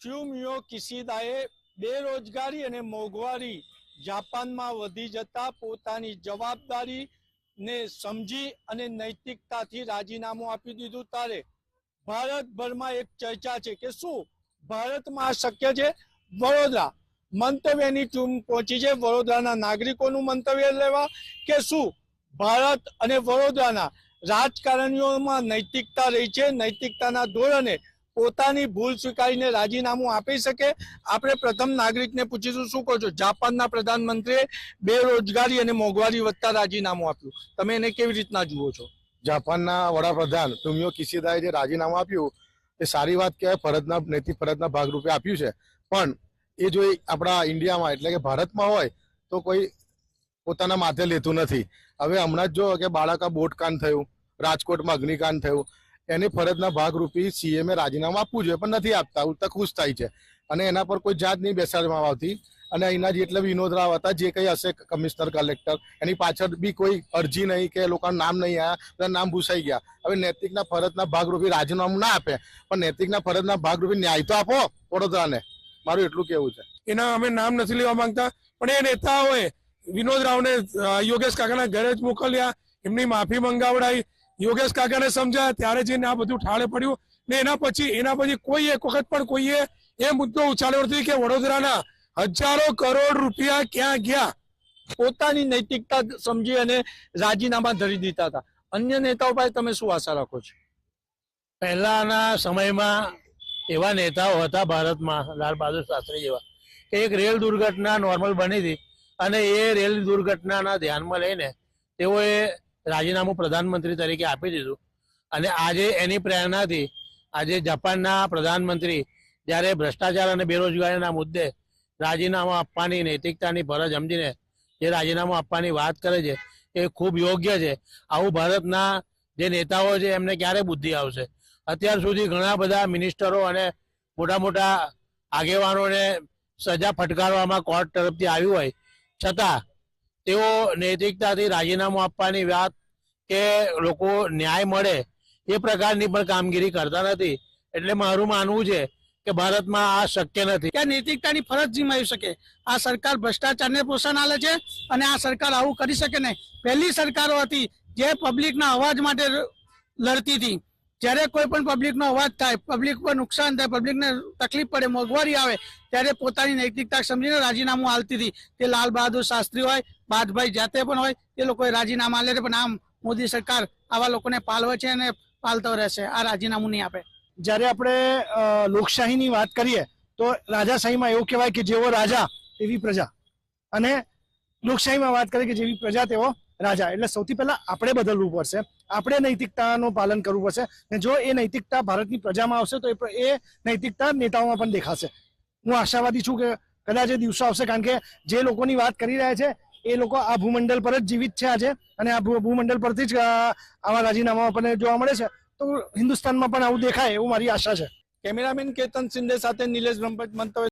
ફ્યુમિયો કિશિદાએ બેરોજગારી અને મોંઘવારી જાપાનમાં વધી જતા પોતાની જવાબદારી ને સમજી અને નૈતિકતાથી રાજીનામું આપી દીધું. ત્યારે ભારતભરમાં એક ચર્ચા છે કે શું? ભારતમાં શક્ય છે? વડોદરા. મંતવ્યની ટીમ પહોંચી છે. વડોદરાના નાગરિકોનું મંતવ્ય લેવા કે શું? ભારત અને વડોદરાના રાજકારણીઓમાં નૈતિકતા રહી છે. નૈતિકતાના ધોરણે પોતાની ભૂલ સ્વીકારીને રાજીનામું આપી શકે. આપણે પ્રથમ નાગરિકને પૂછીશું, શું કહો છો? જાપાનના પ્રધાનમંત્રીએ બેરોજગારી અને મોંઘવારી વધતા રાજીનામું આપ્યું. તમે એને કેવી રીતના જુઓ છો? જાપાનના વડાપ્રધાન ફુમિયો કિશિદાએ જે રાજીનામું આપ્યું, એ સારી વાત કહેવાય, ફરજના નૈતિક ફરજના ભાગરૂપે આપ્યું છે. પણ એ જો આપણા ઇન્ડિયામાં, એટલે કે ભારતમાં હોય, તો કોઈ પોતાના માથે લેતું નથી. હવે હમણાં જ જો કે બાળકા બોટકાંડ થયું, રાજકોટમાં અગ્નિકાંડ થયું એની ફરજના ભાગરૂપી સીએમએ રાજીનામું આપવું જોઈએ, પણ નથી આપતા, ઉલટા ખુશ થાય છે. અને એના પર કોઈ જાત નહીં બેસાડવામાં આવતી. અને અહીંના જેટલા વિનોદ રાવ હતા, જે કંઈ હશે કમિશનર, કલેક્ટર, એની પાછળ બી કોઈ અરજી નહીં કે લોકોના નામ નહીં આવ્યા બધા નામ ભૂસાઈ ગયા. હવે નૈતિકના ફરજના ભાગરૂપી રાજીનામું ના આપે, પણ નૈતિકના ફરજના ભાગરૂપી ન્યાય તો આપો, વડોદરાને. મારું એટલું કેવું છે. એના અમે નામ નથી લેવા માંગતા, પણ એ નેતાઓએ વિનોદ રાવને યોગેશ કાકાના ઘરે જ મોકલ્યા, એમની માફી મંગાવડાઈ યોગેશ કાકાને સમજાયા. ત્યારે જઈને આ બધું ઠાળે પડ્યું ને એના પછી એના પછી કોઈ એક વખત પણ કોઈએ એ મુદ્દો ઉછાળ્યો નથી કે વડોદરાના હજારો કરોડ રૂપિયા ક્યાં ગયા. પોતાની નૈતિકતા સમજી અને રાજીનામા ધરી દીધા હતા. અન્ય નેતાઓ પાસે તમે શું આશા રાખો છો? પહેલાના સમયમાં એવા નેતાઓ હતા ભારતમાં, લાલ બહાદુર શાસ્ત્રી જેવા, કે એક રેલ દુર્ઘટના નોર્મલ બની હતી અને એ રેલ દુર્ઘટનાના ધ્યાનમાં લઈને તેઓએ રાજીનામું પ્રધાનમંત્રી તરીકે આપી દીધું. અને આજે એની પ્રેરણાથી આજે જાપાનના પ્રધાનમંત્રી જ્યારે ભ્રષ્ટાચાર અને બેરોજગારીના મુદ્દે રાજીનામું આપવાની નૈતિકતાની ફરજ સમજીને જે રાજીનામું આપવાની વાત કરે છે, એ ખૂબ યોગ્ય છે. આવું ભારતના જે નેતાઓ છે, એમને ક્યારે બુદ્ધિ આવશે? અત્યાર સુધી ઘણા બધા મિનિસ્ટરો અને મોટા મોટા આગેવાનોને સજા ફટકારવામાં કોર્ટ તરફથી આવ્યું હોય. છતાં, તેઓ નૈતિકતાથી રાજીનામું આપવાની વાત કે લોકો ન્યાય મળે, એ પ્રકારની પણ કામગીરી કરતા નથી. એટલે મારું માનવું છે કે ભારતમાં આ શક્ય નથી. ક્યાં નૈતિકતાની ફરજ જીમાવી શકે. આ સરકાર ભ્રષ્ટાચારને પ્રોત્સાહન આલે છે અને આ સરકાર આવું કરી શકે નહીં. પહેલી સરકારો હતી જે પબ્લિકના અવાજ માટે લડતી હતી. જ્યારે કોઈ પણ પબ્લિકનો અવાજ થાય, પબ્લિક પર નુકસાન થાય, પબ્લિકને તકલીફ પડે, મોંઘવારી આવે, ત્યારે પોતાની નૈતિકતા સમજીને રાજીનામું આલતી હતી. તે લાલ બહાદુર શાસ્ત્રી હોય, બાદભાઈ જાતે પણ હોય, તે લોકોએ રાજીનામા લે પણ આમ મોદી સરકાર આવા લોકોને પાલવે છે અને પાલતો રહેશે. આ રાજીનામું નહીં આપે. જ્યારે આપણે લોકશાહીની વાત કરીએ, તો રાજાશાહીમાં એવું કહેવાય કે જેવો રાજા એવી પ્રજા. અને લોકશાહીમાં વાત કરીએ કે જેવી પ્રજા તેવો રાજા. એટલે સૌથી પહેલા આપણે બદલવું પડશે. આપણે નૈતિકતાનું પાલન કરવું પડશે. ને જો એ નૈતિકતા ભારતની પ્રજામાં આવશે, તો એ નૈતિકતા નેતાઓમાં પણ દેખાશે. હું આશાવાદી છું કે કદાચ એ દિવસો આવશે, કારણ કે જે લોકોની વાત કરી રહ્યા છે એ લોકો આ ભૂમંડળ પર જ જીવિત છે આજે અને આ ભૂમંડળ પરથી જ આવા રાજીનામા આપણને જોવા મળે છે. તો હિન્દુસ્તાનમાં પણ આવું દેખાય એવું મારી આશા છે. કેમેરામેન કેતન શિંદે સાથે નિલેશ બ્રહ્મભટ્ટ મંતવ્ય